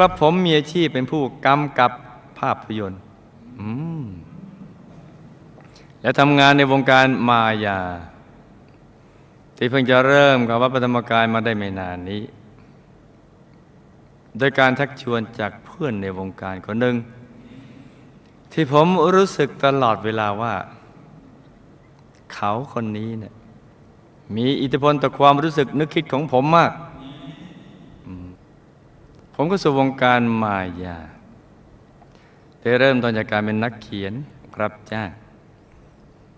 ระผมมีอาชีพเป็นผู้กำกับภาพยนตร์และทำงานในวงการมายา ที่เพิ่งจะเริ่มกับวัดปฐมกายมาได้ไม่นานนี้ โดยการทักชวนจากเพื่อนในวงการคนหนึ่ง ที่ผมรู้สึกตลอดเวลาว่า เขาคนนี้เนี่ยมีอิทธิพลต่อความรู้สึกนึกคิดของผมมาก ผมก็สู่วงการมายาได้เริ่มต้นจากการเป็นนักเขียนรับจ้าง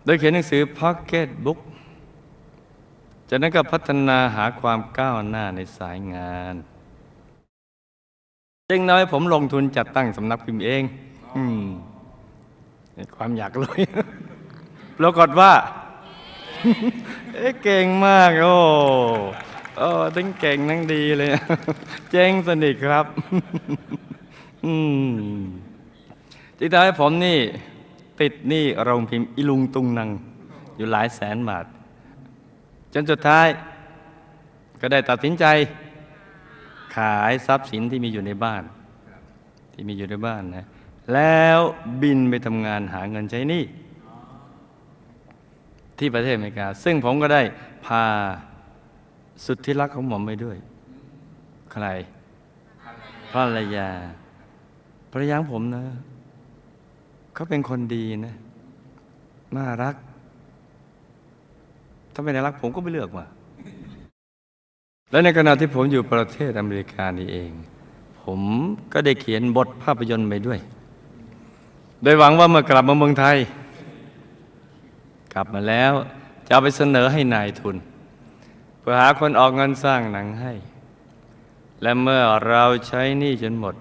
โดยเขียนหนังสือพ็อกเก็ตบุ๊กจากนั้นก็พัฒนาหาความก้าวหน้าในสายงานจึงน้อยผมลงทุนจัดตั้งสำนักพิมพ์เองอืมความอยากเลยปรากฏว่า เอ๊ะเก่งมากโอ้ โอ้ทั้งเก่งทั้งดีเลย เจ๊งสนิทครับ อืมที่ทำให้ผมนี่ ติดหนี้โรงพิมพ์อิลุงตุงนัง อยู่หลายแสนบาท จนสุดท้าย ก็ได้ตัดสินใจ ขายทรัพย์สินที่มีอยู่ในบ้าน ที่มีอยู่ในบ้านนะ แล้วบินไปทำงานหาเงินใช้หนี้ที่ประเทศอเมริกา ซึ่งผมก็ได้พา สุดที่รักของผมไปด้วย ใครภรรยาภรรยาของผมนะเขาเป็นคนดีนะน่ารัก ถ้าไม่น่ารักผมก็ไม่เลือกมาและในขณะที่ผมอยู่ประเทศอเมริกานี่เอง ผมก็ได้เขียนบทภาพยนตร์ไปด้วย โดยหวังว่าเมื่อกลับมาเมืองไทย กลับมาแล้ว จะเอาไปเสนอให้นายทุน เพื่อหาคนออกเงินสร้างหนังให้ และเมื่อเราใช้หนี้จนหมด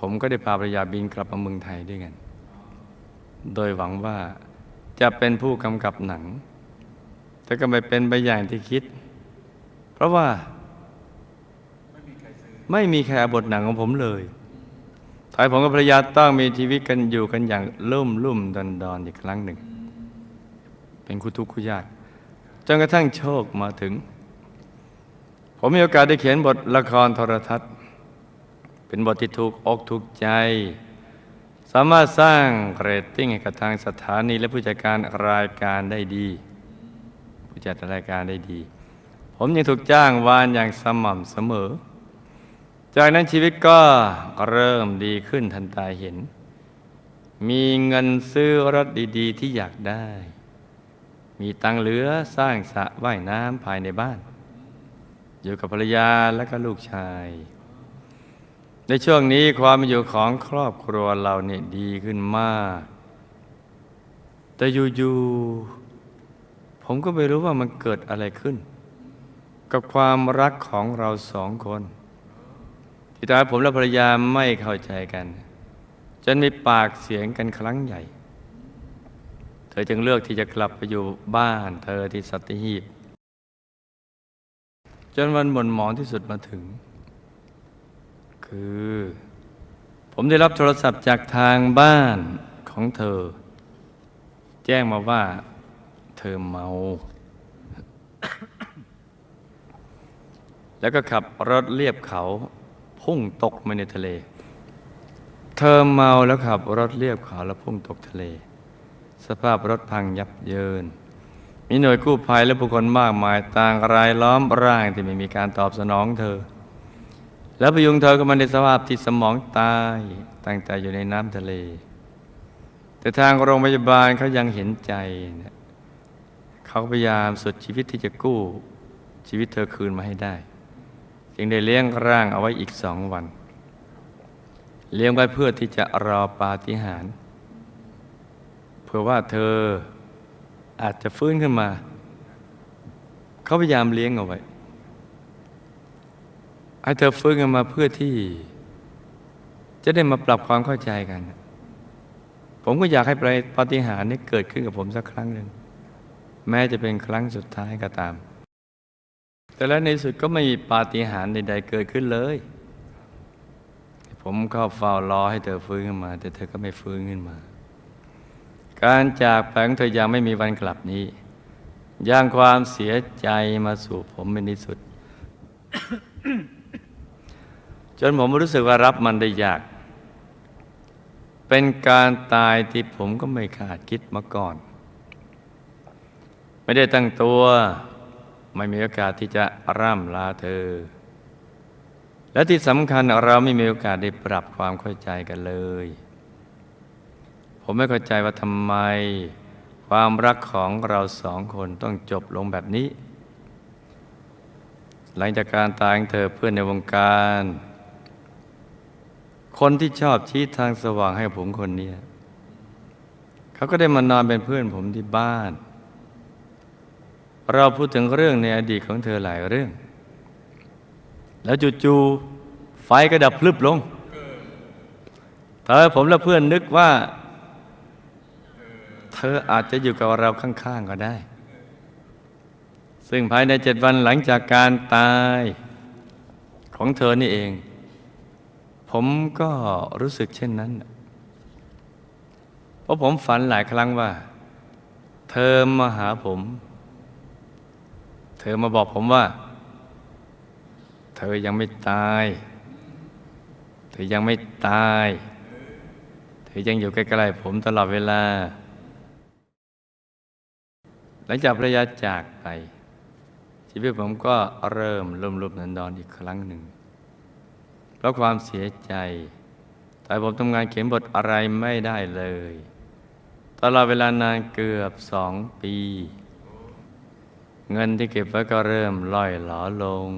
ผมก็ได้พาภรรยาบินกลับมาเมืองไทยด้วยกัน โดยหวังว่าจะเป็นผู้กำกับหนัง แต่ก็ไม่เป็นไปอย่างที่คิด เพราะว่าไม่มีใครอาบทหนังของผมเลยท้ายผมกับภรรยาต้องมีชีวิตกันอยู่กันอย่างลุ่มลุ่มดอนดอนอีกครั้งหนึ่ง เป็นคู่ทุกข์คู่ยากจนกระทั่งโชคมาถึง ผมมีโอกาสได้เขียนบทละครโทรทัศน์ เป็นบทที่ถูกอกถูกใจ สามารถสร้างเรตติ้งให้กับทางสถานีและผู้จัดการรายการได้ดี ผู้จัดรายการได้ดี ผมยังถูกจ้างวานอย่างสม่ำเสมอ จากนั้นชีวิตก็เริ่มดีขึ้นทันตาเห็น มีเงินซื้อรถดี ๆ ที่อยากได้ มีตังค์เหลือสร้างสระว่ายน้ำภายในบ้าน อยู่กับภรรยาและก็ลูกชาย ในช่วงนี้ความอยู่ของครอบครัวเราเนี่ยดีขึ้นมาก แต่อยู่ๆผมก็ไม่รู้ว่ามันเกิดอะไรขึ้น กับความรักของเราสองคนที่ทำให้ผมและภรรยาไม่เข้าใจกันจนมีปากเสียงกันครั้งใหญ่ ธอจึงเลือกที่จะกลับไปอยู่บ้านเธอที่สัตหีบ จนวันหม่นหมองที่สุดมาถึง คือ ผมได้รับโทรศัพท์จากทางบ้านของเธอ แจ้งมาว่า เธอเมา แล้วก็ขับรถเลียบเขา พุ่งตกมาในทะเล เธอเมาแล้วขับรถเลียบเขาแล้วพุ่งตกทะเล สภาพรถพังยับเยิน มีหน่วยกู้ภัยและบุคคลมากมายต่างรายล้อมร่างที่ไม่มีการตอบสนองเธอ แล้วพยุงเธอก็มาในสภาพที่สมองตายตั้งแต่อยู่ในน้ำทะเล แต่ทางโรงพยาบาลเขายังเห็นใจนะเขาพยายามสุดชีวิตที่จะกู้ ชีวิตเธอคืนมาให้ได้ จึงได้เลี้ยงร่างเอาไว้อีกสองวัน เลี้ยงไว้เพื่อที่จะรอปาฏิหาริย์ื่อว่าเธออาจจะฟื้นขึ้นมา เขาพยายามเลี้ยงเอาไว้ ให้เธอฟื้นขึ้นมาเพื่อที่ จะได้มาปรับความเข้าใจกัน ผมก็อยากให้ปาฏิหารนี้เกิดขึ้นกับผมสักครั้งหนึ่ง แม้จะเป็นครั้งสุดท้ายก็ตาม แต่แล้วในสุดก็ไม่มีปาฏิหาริย์ใดๆเกิดขึ้นเลย ผมเข้าเฝ้ารอให้เธอฟื้นขึ้นมา แต่เธอก็ไม่ฟื้นขึ้นมา การจากไปของเธอยังไม่มีวันกลับนี้ย่างความเสียใจมาสู่ผมเป็นที่สุด จนผมรู้สึกว่ารับมันได้ยาก เป็นการตายที่ผมก็ไม่คาดคิดมาก่อน ไม่ได้ตั้งตัว ไม่มีโอกาสที่จะร่ำลาเธอ และที่สำคัญเราไม่มีโอกาสได้ปรับความเข้าใจกันเลย ผมไม่เข้าใจว่าทำไม ความรักของเราสองคนต้องจบลงแบบนี้ หลังจากการตายของเธอเพื่อนในวงการ คนที่ชอบชี้ทางสว่างให้ผมคนเนี้เขาก็ได้มานอนเป็นเพื่อนผมที่บ้าน เราพูดถึงเรื่องในอดีตของเธอหลายเรื่อง แล้วจู่ๆไฟก็ดับพลึบลง เธอผมและเพื่อนนึกว่า เธออาจจะอยู่กับเราข้างๆก็ได้ ซึ่งภายในเจ็ดวันหลังจากการตายของเธอนี่เอง ผมก็รู้สึกเช่นนั้น เพราะผมฝันหลายครั้งว่า เธอมาหาผม เธอมาบอกผมว่า เธอยังไม่ตาย เธอยังไม่ตาย เธอยังอยู่ใกล้ๆผมตลอดเวลา หลังจากภรรยาจากไป ชีวิตผมก็เริ่มลุ่มลุมนอนนอนอีกครั้งหนึ่ง เพราะความเสียใจ แต่ผมทำงานเขียนบทอะไรไม่ได้เลย ตลอดเวลานานเกือบสองปี เงินที่เก็บไว้ก็เริ่มล่อยหลอลง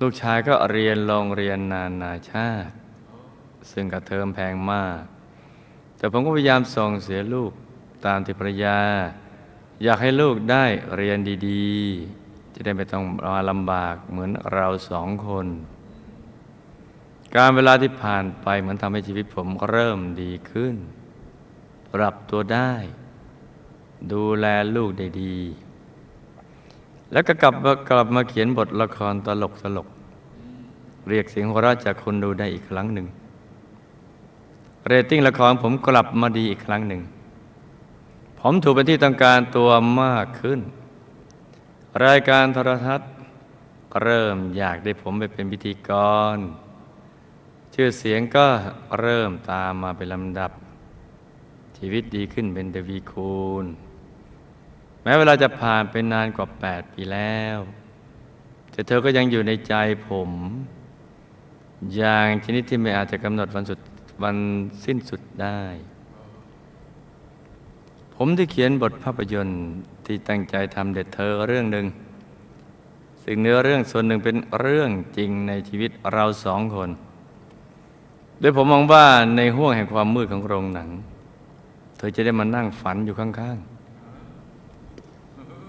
ลูกชายก็เรียนโรงเรียนนานาชาติ ซึ่งกระเทอมแพงมาก แต่ผมก็พยายามส่งเสียลูกตามที่ภรรยา อยากให้ลูกได้เรียนดีๆ จะได้ไม่ต้องมาลำบากเหมือนเราสองคน การเวลาที่ผ่านไปเหมือนทำให้ชีวิตผมเริ่มดีขึ้น ปรับตัวได้ ดูแลลูกได้ดี แล้วก็กลับมากลับมาเขียนบทละครตลกตลก เรียกเสียงหัวเราะจากคนดูได้อีกครั้งหนึ่ง เรตติ้งละครผมกลับมาดีอีกครั้งหนึ่ง มถูกเป็นที่ต้องการตัวมากขึ้น รายการโทรทัศน์เริ่มอยากได้ผมไปเป็นพิธีกร ชื่อเสียงก็เริ่มตามมาเป็นลำดับ ชีวิตดีขึ้นเป็นทวีคูณ แม้เวลาจะผ่านไปนานกว่า 8 ปีแล้ว แต่เธอก็ยังอยู่ในใจผม อย่างชนิดที่ไม่อาจจะกำหนดวันสุดวันสิ้นสุดได้ ผมได้เขียนบทภาพยนตร์ที่ตั้งใจทำเด็ดเธอเรื่องหนึ่งซึ่งเนื้อเรื่องส่วนหนึ่งเป็นเรื่องจริงในชีวิตเราสองคน โดยผมมองว่าในห้วงแห่งความมืดของโรงหนัง เธอจะได้มานั่งฝันอยู่ข้าง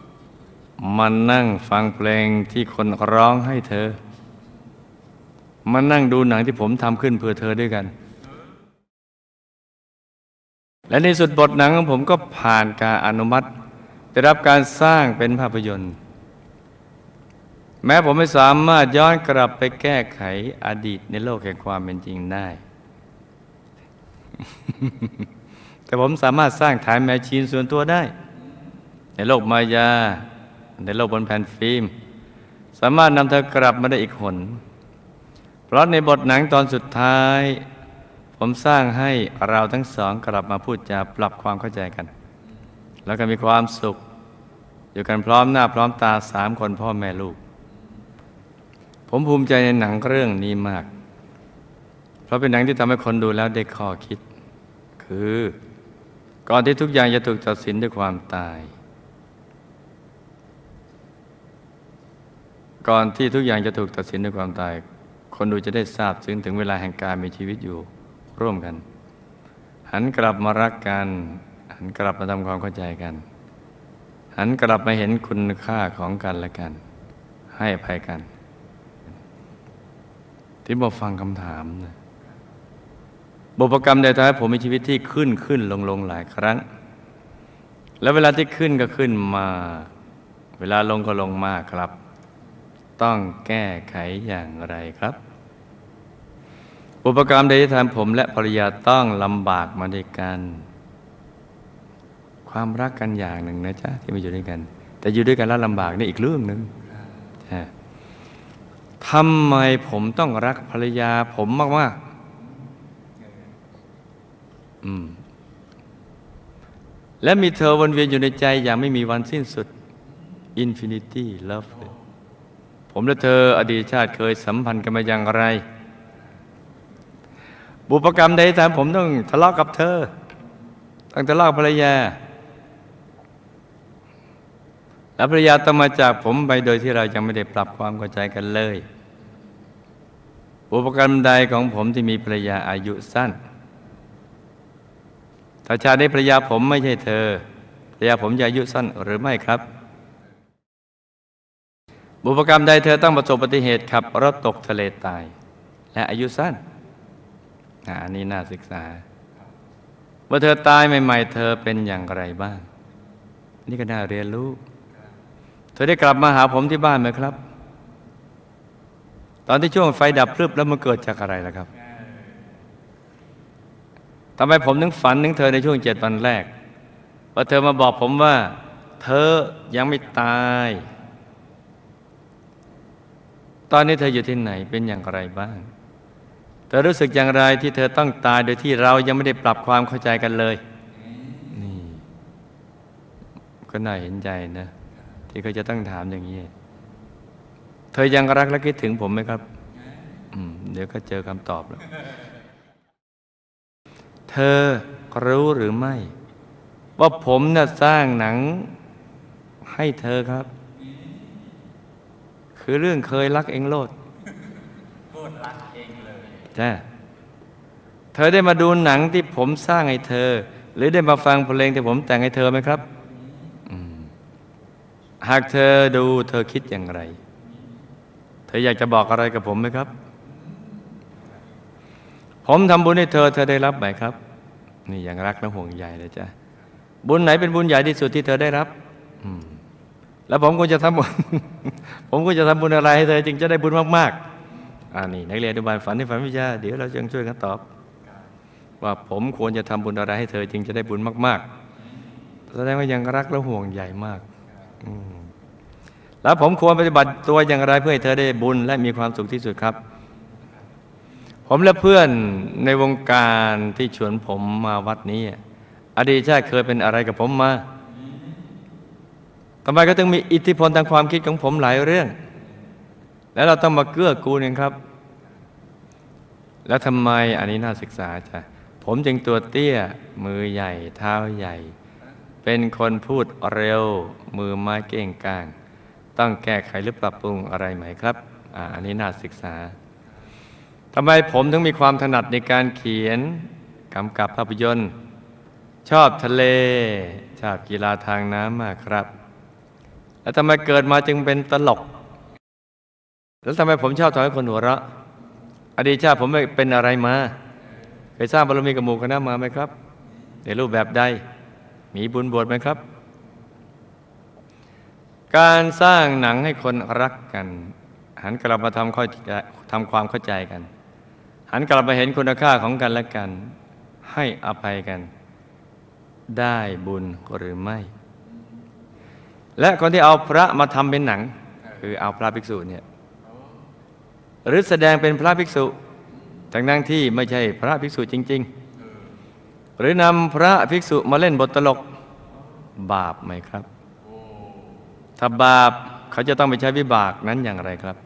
ๆมันนั่งฟังเพลงที่คนร้องให้เธอมานั่งดูหนังที่ผมทำขึ้นเพื่อเธอด้วยกัน และในสุดบทหนังของผมก็ผ่านการอนุมัติ ได้รับการสร้างเป็นภาพยนตร์ แม้ผมไม่สามารถย้อนกลับไปแก้ไขอดีตในโลกแห่งความเป็นจริงได้ แต่ผมสามารถสร้างฐานแมชชีนส่วนตัวได้ ในโลกมายา ในโลกบนแผ่นฟิล์ม สามารถนำเธอกลับมาได้อีกหนเพราะในบทหนังตอนสุดท้าย ผมสร้างให้เราทั้งสองกลับมาพูดจาปรับความเข้าใจกัน แล้วก็มีความสุข อยู่กันพร้อมหน้าพร้อมตาสามคนพ่อแม่ลูก ผมภูมิใจในหนังเรื่องนี้มาก เพราะเป็นหนังที่ทำให้คนดูแล้วได้ข้อคิด คือก่อนที่ทุกอย่างจะถูกตัดสินด้วยความตาย ก่อนที่ทุกอย่างจะถูกตัดสินด้วยความตาย คนดูจะได้ทราบ ซึ้งถึงเวลาแห่งการมีชีวิตอยู่ ร่วมกัน หันกลับมารักกัน หันกลับมาทำความเข้าใจกัน หันกลับมาเห็นคุณค่าของกันและกัน ให้อภัยกัน ที่บอกฟังคำถามนะบุพกรรมใดทำให้ผมมีชีวิตที่ขึ้นขึ้นลงลงหลายครั้ง แล้วเวลาที่ขึ้นก็ขึ้นมา เวลาลงก็ลงมากครับ ต้องแก้ไขอย่างไรครับ อุปกรรมใดที่ทำผมและภรรยาต้องลำบากมาด้วยกัน ความรักกันอย่างหนึ่งนะจ๊ะที่มาอยู่ด้วยกัน แต่อยู่ด้วยกันแล้วลำบากนี่อีกเรื่องหนึ่งทำไมผมต้องรักภรรยาผมมากๆอืมและมีเธอวนเวียนอยู่ในใจอย่างไม่มีวันสิ้นสุด Infinity Love เลผมและเธออดีตชาติเคยสัมพันธ์กันมาอย่างไร บุพกรรมใดทำผมต้องทะเลาะกับเธอต้องทะเลาะกับภรรยา และภรรยาต้องมาจากผมไปโดยที่เรายังไม่ได้ปรับความเข้าใจกันเลย บุพกรรมใดของผมที่มีภรรยาอายุสั้นถ้าชาตินี้ภรรยาผมไม่ใช่เธอภรรยาผมจะอายุสั้นหรือไม่ครับบุพกรรมใดเธอต้องประสบอุบัติเหตุขับรถตกทะเลตาย และอายุสั้น อันนี้น่าศึกษา ว่าเธอตายใหม่ ๆ เธอเป็นอย่างไรบ้าง นี่ก็น่าเรียนรู้ เธอได้กลับมาหาผมที่บ้านไหมครับ ตอนที่ช่วงไฟดับพรึบแล้วมันเกิดจากอะไรล่ะครับทำไมผมถึงฝันถึงเธอในช่วงเจ็ดวันแรก ว่าเธอมาบอกผมว่า เธอยังไม่ตาย ตอนนี้เธออยู่ที่ไหนเป็นอย่างไรบ้าง เธอรู้สึกอย่างไรที่เธอต้องตายโดยที่เรายังไม่ได้ปรับความเข้าใจกันเลย นี่ ก็น่าเห็นใจนะ ที่เขาจะต้องถามอย่างนี้ เธอยังรักและคิดถึงผมไหมครับ อืม เดี๋ยวก็เจอคำตอบแล้ว เธอรู้หรือไม่ ว่าผมน่ะสร้างหนังให้เธอครับ คือเรื่องเคยรักเองโลดโลดรักเองเลย จ้าเธอได้มาดูหนังที่ผมสร้างให้เธอ หรือได้มาฟังเพลงที่ผมแต่งให้เธอไหมครับหากเธอดูเธอคิดอย่างไร เธออยากจะบอกอะไรกับผมไหมครับ ผมทำบุญให้เธอ เธอได้รับไหมครับ นี่อยังรักและห่วงใยเลยจ้ะบุญไหนเป็นบุญใหญ่ที่สุดที่เธอได้รับอืมแล้วผมก็จะทำบุญ ผมก็จะทำบุญอะไรให้เธอจึงจะได้บุญมาก ๆ อ่านี่นักเรียนอนุบาลฝันในฝันวิชาเดี๋ยวเราจะช่วยกันตอบ ว่าผมควรจะทำบุญอะไรให้เธอจึงจะได้บุญมาก ๆ แสดงว่ายังรักและห่วงใยมากมแล้วผมควรปฏิบัติตัวอย่างไรเพื่อให้เธอได้บุญและมีความสุขที่สุดครับ ผมและเพื่อนในวงการที่ชวนผมมาวัดนี้ อดีตชาติเคยเป็นอะไรกับผมมาทำไมก็ต้องมีอิทธิพลทางความคิดของผมหลายเรื่อง แล้วเราต้องมาเกื้อกูลกันครับ แล้วทำไมอันนี้น่าศึกษาจ้ะผมจึงตัวเตี้ย มือใหญ่ เท้าใหญ่ เป็นคนพูดเร็ว มือไม้เก่งกลาง ต้องแก้ไขหรือปรับปรุงอะไรไหมครับอ่าอันนี้น่าศึกษาทำไมผมถึงมีความถนัดในการเขียนกำกับภาพยนตร์ชอบทะเล ชอบกีฬาทางน้ำมากครับ แล้วทำไมเกิดมาจึงเป็นตลก แล้วทำไมผมชอบทำให้คนหัวเราะอดีตชาติผมไม่เป็นอะไรมาเคยสร้างบารมีกับหมู่คณะมาไหมครับ ในรูปแบบใด มีบุญบวชไหมครับ การสร้างหนังให้คนรักกัน หันกลับมาทำเข้าใจทำความเข้าใจกัน หันกลับมาเห็นคุณค่าของกันและกัน ให้อภัยกัน ได้บุญหรือไม่ และคนที่เอาพระมาทำเป็นหนัง คือเอาพระภิกษุเนี่ย หรือแสดงเป็นพระภิกษุทั้งนั้นที่ไม่ใช่พระภิกษุจริง ๆ หรือนำพระภิกษุมาเล่นบทตลกบาปไหมครับ ถ้าบาปเขาจะต้องไปใช้วิบากนั้นอย่างไรครับ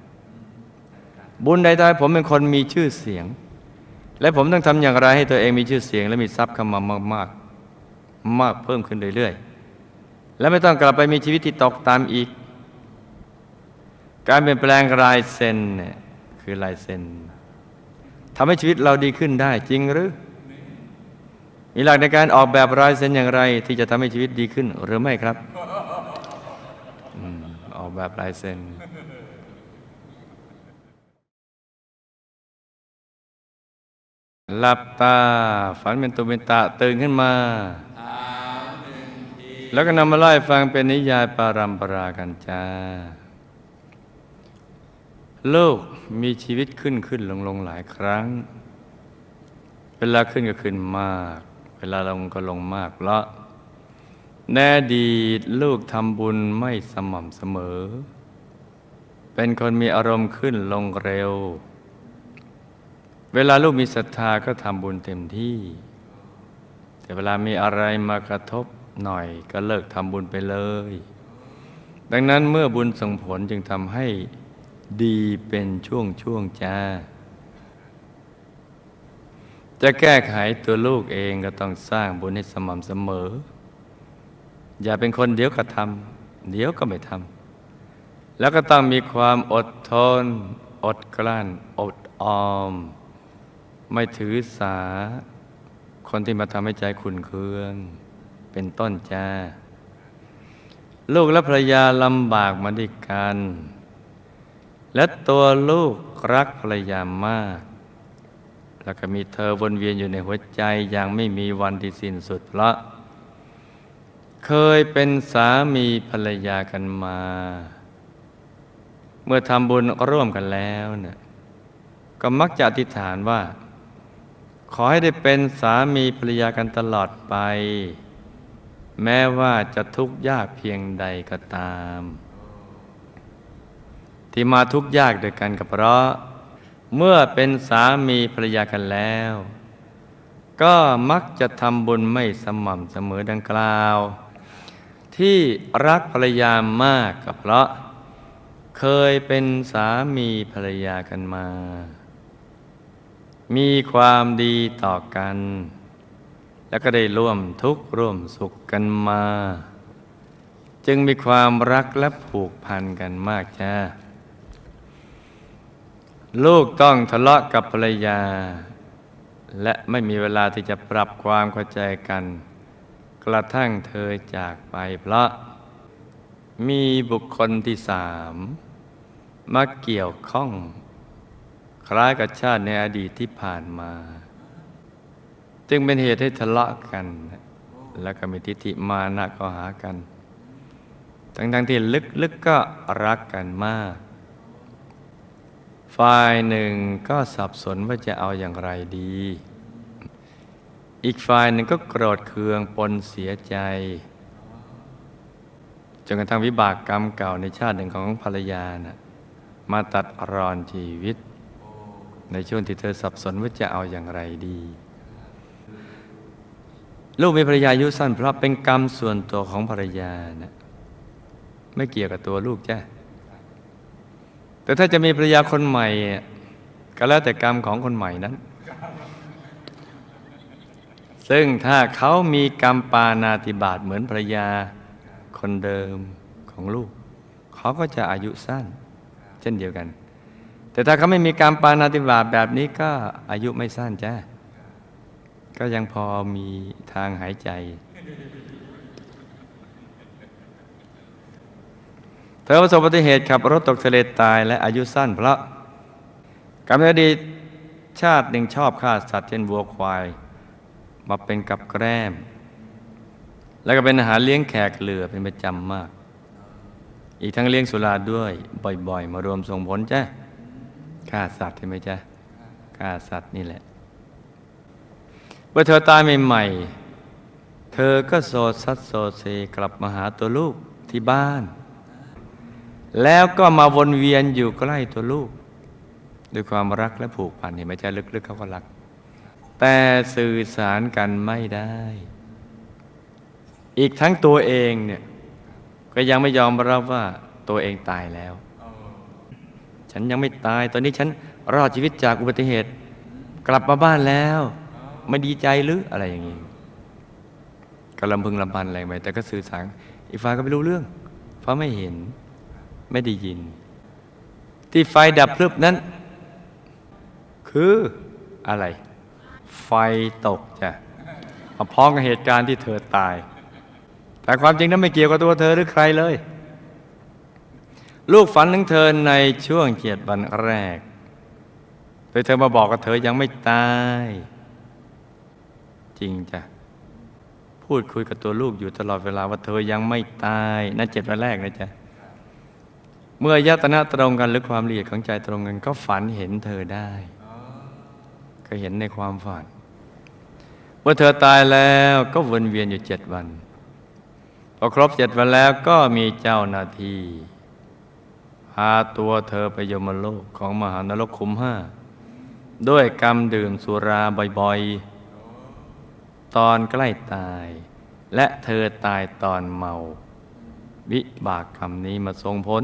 บุญใดๆผมเป็นคนมีชื่อเสียง และผมต้องทำอย่างไรให้ตัวเองมีชื่อเสียง และมีทรัพย์เข้ามามากๆ มากเพิ่มขึ้นเรื่อยๆ และไม่ต้องกลับไปมีชีวิตที่ตกตามอีก การเปลี่ยนแปลงลายเซ็นเนี่ย คือลายเซ็นทำให้ชีวิตเราดีขึ้นได้จริงหรือ มีหลักในการออกแบบลายเซ็นอย่างไร ที่จะทำให้ชีวิตดีขึ้นหรือไม่ครับออกแบบลายเซ็นหลับตา ฝันเป็นตุเป็นตะตื่นขึ้นมา แล้วก็นำมาไล่ฟังเป็นนิยายปารัมปรากันจ้าโลก มีชีวิตขึ้นขึ้นลงลงหลายครั้ง เวลาขึ้นก็ขึ้นมาก เวลาลงก็ลงมากเพราะแน่ดีลูกทำบุญไม่สม่ำเสมอ เป็นคนมีอารมณ์ขึ้นลงเร็ว เวลาลูกมีศรัทธาก็ทำบุญเต็มที่ แต่เวลามีอะไรมากระทบหน่อยก็เลิกทำบุญไปเลย ดังนั้นเมื่อบุญส่งผลจึงทำให้ ดีเป็นช่วงช่วงจ้า จะแก้ไขตัวลูกเองก็ต้องสร้างบุญให้สม่ำเสมอ อย่าเป็นคนเดี๋ยวก็ทำเดี๋ยวก็ไม่ทำแล้วก็ต้องมีความอดทน อดกลั้น อดออม ไม่ถือสา คนที่มาทำให้ใจขุนเคือง เป็นต้นจ้า ลูกและภรรยาลำบากมาด้วยกัน และตัวลูกรักภรรยามาก แล้วก็มีเธอวนเวียนอยู่ในหัวใจอย่างไม่มีวันที่สิ้นสุดเพราะ เคยเป็นสามีภรรยากันมา เมื่อทำบุญร่วมกันแล้วเนี่ยก็มักจะอธิษฐานว่า ขอให้ได้เป็นสามีภรรยากันตลอดไป แม้ว่าจะทุกข์ยากเพียงใดก็ตาม ที่มาทุกข์ยากด้วยกันก็เพราะ เมื่อเป็นสามีภรรยากันแล้ว ก็มักจะทำบุญไม่สม่ำเสมอดังกล่าว ที่รักภรรยามากก็เพราะ เคยเป็นสามีภรรยากันมา มีความดีต่อกัน แล้วก็ได้ร่วมทุกข์ร่วมสุขกันมา จึงมีความรักและผูกพันกันมากจ้า ลูกต้องทะเลาะกับภรรยา และไม่มีเวลาที่จะปรับความเข้าใจกัน กระทั่งเธอจากไปเพราะ มีบุคคลที่สามมาเกี่ยวข้อง คล้ายกับชาติในอดีตที่ผ่านมา จึงเป็นเหตุให้ทะเลาะกัน แล้วก็มีทิฏฐิมานะก็หากัน ทั้งๆที่ลึกๆกก็รักกันมาก ฝ่ายหนึ่งก็สับสนว่าจะเอาอย่างไรดี อีกฝ่ายหนึ่งก็โกรธเคืองปนเสียใจ จนกระทั่งวิบากกรรมเก่าในชาติหนึ่งของภรรยานะมาตัดรอนชีวิต ในช่วงที่เธอสับสนว่าจะเอาอย่างไรดี ลูกมีภรรยาอายุสั้นเพราะเป็นกรรมส่วนตัวของภรรยานะไม่เกี่ยวกับตัวลูกจ้ะ แต่ถ้าจะมีภรรยาคนใหม่ ก็แล้วแต่กรรมของคนใหม่นั้น ซึ่งถ้าเขามีกรรมปานาติบาตเหมือนภรรยาคนเดิมของลูก เขาก็จะอายุสั้น เช่นเดียวกัน แต่ถ้าเขาไม่มีกรรมปานาติบาตแบบนี้ก็อายุไม่สั้นจ้าก็ยังพอมีทางหายใจ เธอประสบอุบัติเหตุขับรถตกทะเลตายและอายุสั้นเพราะกรรมในอดีตชาติหนึ่งชอบฆ่าสัตว์เช่นวัวควาย มาเป็นกับแกล้ม แล้วก็เป็นอาหารเลี้ยงแขกเหลือเป็นประจำมาก อีกทั้งเลี้ยงสุราด้วยบ่อยๆ มารวมส่งผลจ้ะฆ่าสัตว์ใช่ไหมจ๊ะฆ่าสัตว์นี่แหละเมื่อเธอตายใหม่ๆเธอก็โซซัดโซเซกลับมาหาตัวลูกที่บ้าน แล้วก็มาวนเวียนอยู่ใกล้ตัวลูก ด้วยความรักและผูกพันเห็นไหมจ๊ะลึกๆเขาก็รัก แต่สื่อสารกันไม่ได้ อีกทั้งตัวเองเนี่ยก็ยังไม่ยอมรับว่าตัวเองตายแล้ว ฉันยังไม่ตายตอนนี้ฉันรอดชีวิตจากอุบัติเหตุ กลับมาบ้านแล้วไม่ดีใจหรืออะไรอย่างนี้ก็ลำพึงลำพันอะไรไปแต่ก็สื่อสารอีกฝ่าก็ไม่รู้เรื่องเพราไม่เห็น ไม่ได้ยิน ที่ไฟดับพลึบนั้น คืออะไร ไฟตกจ้ะมาพ้องกับเหตุการณ์ที่เธอตาย แต่ความจริงนั้นไม่เกี่ยวกับตัวเธอหรือใครเลย ลูกฝันถึงเธอในช่วงเจ็ดวันแรกโดยเธอมาบอกกับเธอยังไม่ตาย จริงจ้ะพูดคุยกับตัวลูกอยู่ตลอดเวลาว่าเธอยังไม่ตายนั่นเจ็ดวันแรกนะจ๊ะ เมื่อยตนะตรงกันหรือความละเอียดของใจตรงกันก็ฝันเห็นเธอได้ ก็เห็นในความฝัน เมื่อเธอตายแล้วก็วนเวียนอยู่เจ็ดวัน พอครบเจ็ดวันแล้วก็มีเจ้าหน้าที่พาตัวเธอไปยมโลกของมหานรกขุมห้าด้วยกรรมดื่มสุราบ่อยๆ ตอนใกล้ตาย และเธอตายตอนเมา วิบากกรรมนี้มาส่งผล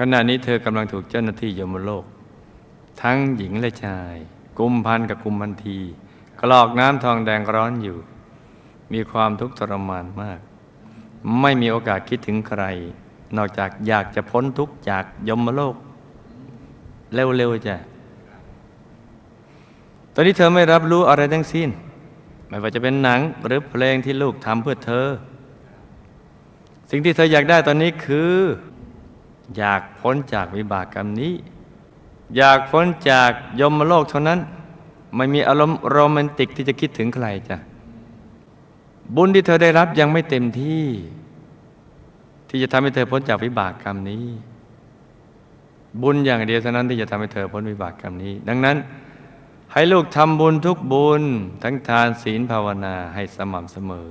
ขณะนี้เธอกำลังถูกเจ้าหน้าที่ยมโลก ทั้งหญิงและชาย กุมพันกับกุมพันที กรอกน้ำทองแดงร้อนอยู่ มีความทุกข์ทรมานมาก ไม่มีโอกาสคิดถึงใคร นอกจากอยากจะพ้นทุกข์จากยมโลก เร็วๆจ้ะตอนนี้เธอไม่รับรู้อะไรทั้งสิ้น ไม่ว่าจะเป็นหนังหรือเพลงที่ลูกทำเพื่อเธอ สิ่งที่เธออยากได้ตอนนี้คือ อยากพ้นจากวิบากกรรมนี้ อยากพ้นจากยมโลกเท่านั้น ไม่มีอารมณ์โรแมนติกที่จะคิดถึงใครจ้ะบุญที่เธอได้รับยังไม่เต็มที่ ที่จะทำให้เธอพ้นจากวิบากกรรมนี้ บุญอย่างเดียวเท่านั้นที่จะทำให้เธอพ้นวิบากกรรมนี้ ดังนั้น ให้ลูกทำบุญทุกบุญ ทั้งทานศีลภาวนาให้สม่ำเสมอ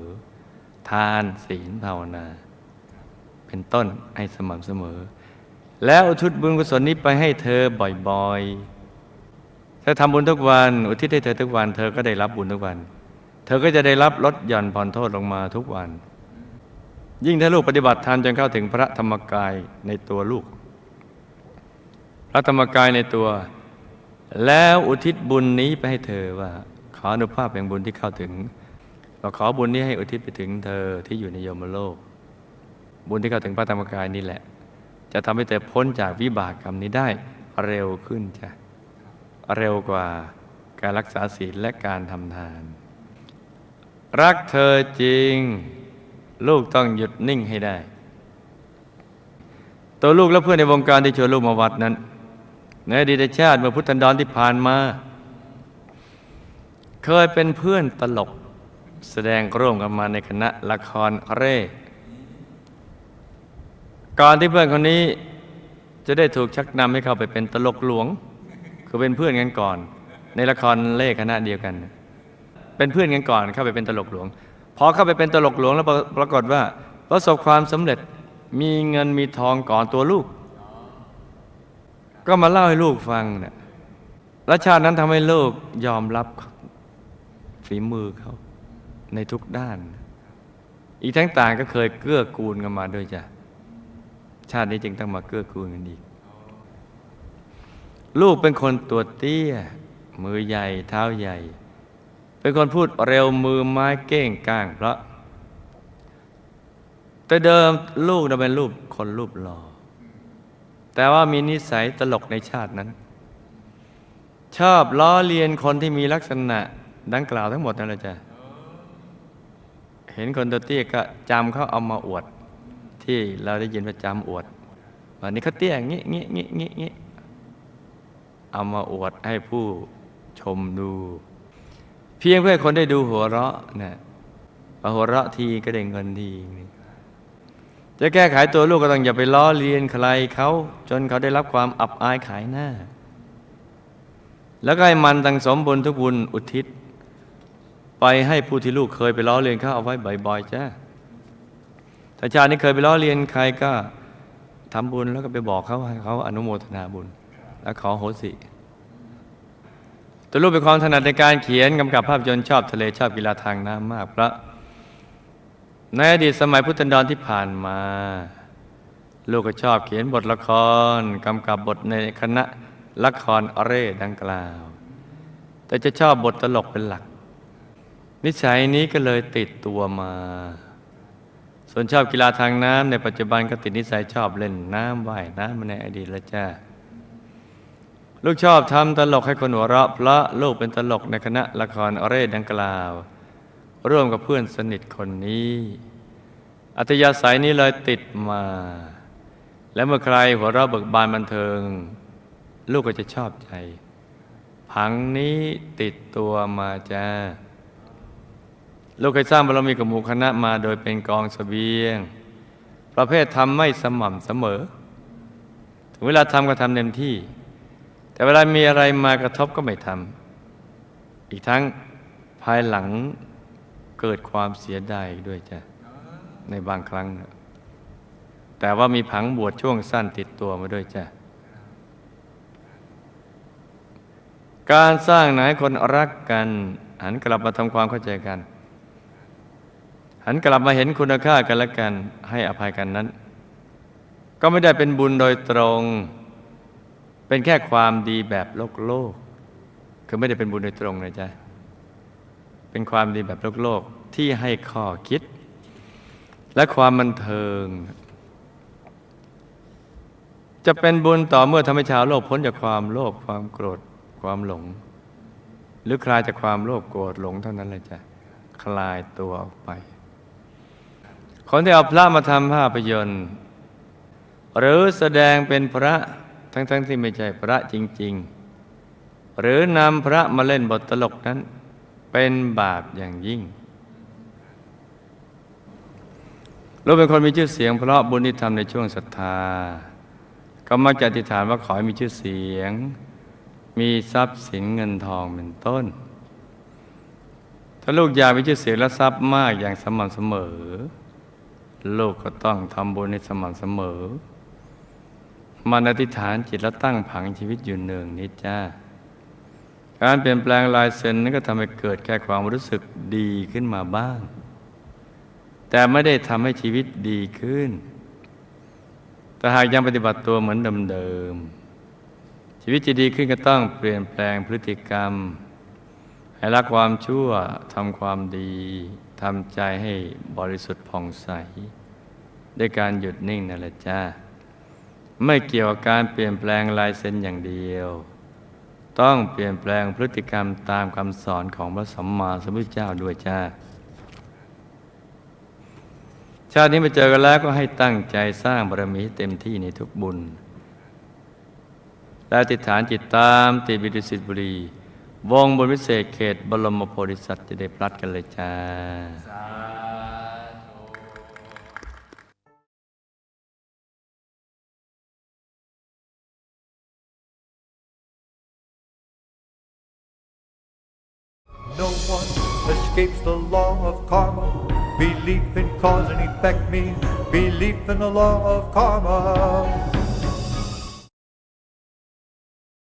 ทานศีลภาวนา เป็นต้นให้สม่ำเสมอ แล้วอุทิศบุญกุศลนี้ไปให้เธอบ่อยๆ ถ้าทำบุญทุกวัน อุทิศให้เธอทุกวัน เธอก็ได้รับบุญทุกวัน เธอก็จะได้รับลดหย่อนผ่อนโทษลงมาทุกวัน ยิ่งถ้าลูกปฏิบัติทานจนเข้าถึงพระธรรมกายในตัวลูก พระธรรมกายในตัว แล้วอุทิศบุญนี้ไปให้เธอว่า ขออนุภาพแห่งบุญที่เข้าถึงเราขอบุญนี้ให้อุทิศไปถึงเธอที่อยู่ในยมโลก บุญที่เข้าถึงพระธรรมกายนี่แหละ จะทำให้เธอพ้นจากวิบากกรรมนี้ได้เร็วขึ้นจ้ะเร็วกว่าการรักษาศีลและการทำทาน รักเธอจริง ลูกต้องหยุดนิ่งให้ได้ ตัวลูกและเพื่อนในวงการที่ชวนลูกมาวัดนั้น ในอดีตชาติเมื่อพุทธันดรที่ผ่านมา เคยเป็นเพื่อนตลก แสดงร่วมกันมาในคณะละครเร่ ก่อนที่เพื่อนคนนี้จะได้ถูกชักนำให้เข้าไปเป็นตลกหลวง คือเป็นเพื่อนกันก่อน ในละครเล่คณะเดียวกัน เป็นเพื่อนกันก่อนเข้าไปเป็นตลกหลวงพอเข้าไปเป็นตลกหลวงแล้วปรากฏว่า ประสบความสำเร็จมีเงินมีทองก่อนตัวลูก ก็มาเล่าให้ลูกฟังเนี่ยและชาตินั้นทำให้ลูกยอมรับฝีมือเขาในทุกด้าน อีกทั้งต่างก็เคยเกื้อกูลกันมาด้วยจ้ะ ชาตินี้จึงต้องมาเกื้อกูลกันอีก ลูกเป็นคนตัวเตี้ย มือใหญ่เท้าใหญ่ เป็นคนพูดเร็วมือไม้เก้งก้างเพราะ แต่เดิมลูกเราเป็นรูปคนรูปหล่อแต่ว่ามีนิสัยตลกในชาตินั้น ชอบล้อเลียนคนที่มีลักษณะดังกล่าวทั้งหมดนั่นแหละจ้ะเห็นคนตัวเตี้ยก็จำเขาเอามาอวด ที่เราได้ยินประจำอวดวันนี้เขาเตี้ยงี้งี้งี้งี้งี้เอามาอวดให้ผู้ชมดู เพียงเพื่อคนได้ดูหัวเราะนะพอหัวเราะทีก็ได้เงินทีจะแก้ไขตัวลูกก็ต้องอย่าไปล้อเลียนใครเขาจนเขาได้รับความอับอายขายหน้า แล้วก็ให้มันตั้งสมบุญทุกบุญอุทิศ ไปให้ผู้ที่ลูกเคยไปล้อเลียนเขาเอาไว้บ่อยๆจ้า ถ้าชาตินี้เคยไปล้อเลียนใครก็ทำบุญแล้วก็ไปบอกเขาให้เขาอนุโมทนาบุญ แล้วขอโหสิตัวลูกเป็นความถนัดในการเขียนกำกับภาพยนตร์ชอบทะเลชอบกีฬาทางน้ำมากเพราะในอดีตสมัยพุทธันดรที่ผ่านมา ลูกก็ชอบเขียนบทละครกำกับบทในคณะละครอเร่ดังกล่าว แต่จะชอบบทตลกเป็นหลัก นิสัยนี้ก็เลยติดตัวมา ส่วนชอบกีฬาทางน้ำในปัจจุบันก็ติดนิสัยชอบเล่นน้ำว่ายน้ำมาในอดีตแล้วจ้าลูกชอบทำตลกให้คนหัวเราะเพราะลูกเป็นตลกในคณะละครอเร่ดังกล่าว ร่วมกับเพื่อนสนิทคนนี้ อัธยาศัยนี้เลยติดมา และเมื่อใครหัวเราะเบิกบานบันเทิง ลูกก็จะชอบใจ ผังนี้ติดตัวมาจ้า ลูกเคยสร้างบารมีกับหมู่คณะมาโดยเป็นกองเสบียง ประเภททำไม่สม่ำเสมอ ถึงเวลาทำก็ทำเต็มที่ แต่เวลามีอะไรมากระทบก็ไม่ทำอีกทั้งภายหลังเกิดความเสียดายด้วยจ้ะในบางครั้ง แต่ว่ามีผังบวชช่วงสั้นติดตัวมาด้วยจ้ะการสร้างไหนคนรักกันหันกลับมาทำความเข้าใจกัน หันกลับมาเห็นคุณค่ากันและกันให้อภัยกันนั้น ก็ไม่ได้เป็นบุญโดยตรง เป็นแค่ความดีแบบโลกโลก คือไม่ได้เป็นบุญโดยตรงนะจ๊ะเป็นความดีแบบโลกโลกที่ให้ข้อคิด และความบันเทิง จะเป็นบุญต่อเมื่อทำให้ชาวโลกพ้นจากความโลภความโกรธความหลง หรือคลายจากความโลภโกรธหลงเท่านั้นเลยจ้ะคลายตัวออกไป คนที่เอาพระมาทำภาพยนตร์ หรือแสดงเป็นพระทั้งๆทที่ไม่ใช่พระจริง ๆ หรือนำพระมาเล่นบทตลกนั้น เป็นบาปอย่างยิ่งเราเป็นคนมีชื่อเสียงเพราะบุญที่ทำในช่วงศรัทธา ก็มักจะอธิษฐานว่าขอให้มีชื่อเสียง มีทรัพย์สินเงินทองเป็นต้น ถ้าลูกอยากมีชื่อเสียงและทรัพย์มากอย่างสม่ำเสมอ ลูกก็ต้องทำบุญในสม่ำเสมอ มันอธิษฐานจิตแล้วตั้งผังชีวิตอยู่เนืองนิดจ้า การเปลี่ยนแปลงลายเซ็นนั้นก็ทำให้เกิดแค่ความรู้สึกดีขึ้นมาบ้าง แต่ไม่ได้ทำให้ชีวิตดีขึ้น แต่หากยังปฏิบัติตัวเหมือนเดิมๆชีวิตจะดีขึ้นก็ต้องเปลี่ยนแปลงพฤติกรรม ให้ละความชั่วทำความดีทำใจให้บริสุทธิ์ผ่องใส ด้วยการหยุดนิ่งนั่นแหละจ้า ไม่เกี่ยวกับการเปลี่ยนแปลงลายเซ็นอย่างเดียว ต้องเปลี่ยนแปลงพฤติกรรมตามคำสอนของพระสัมมาสัมพุทธเจ้าด้วยจ้า ชาตินี้มาเจอกันแล้วก็ให้ตั้งใจสร้างบารมีให้เต็มที่ในทุกบุญ และอธิษฐานจิตตามติดบิดุสิตบุรี วงบนวิเศษเขตบรมโพธิสัตว์จะได้พลัดกันเลยจ้า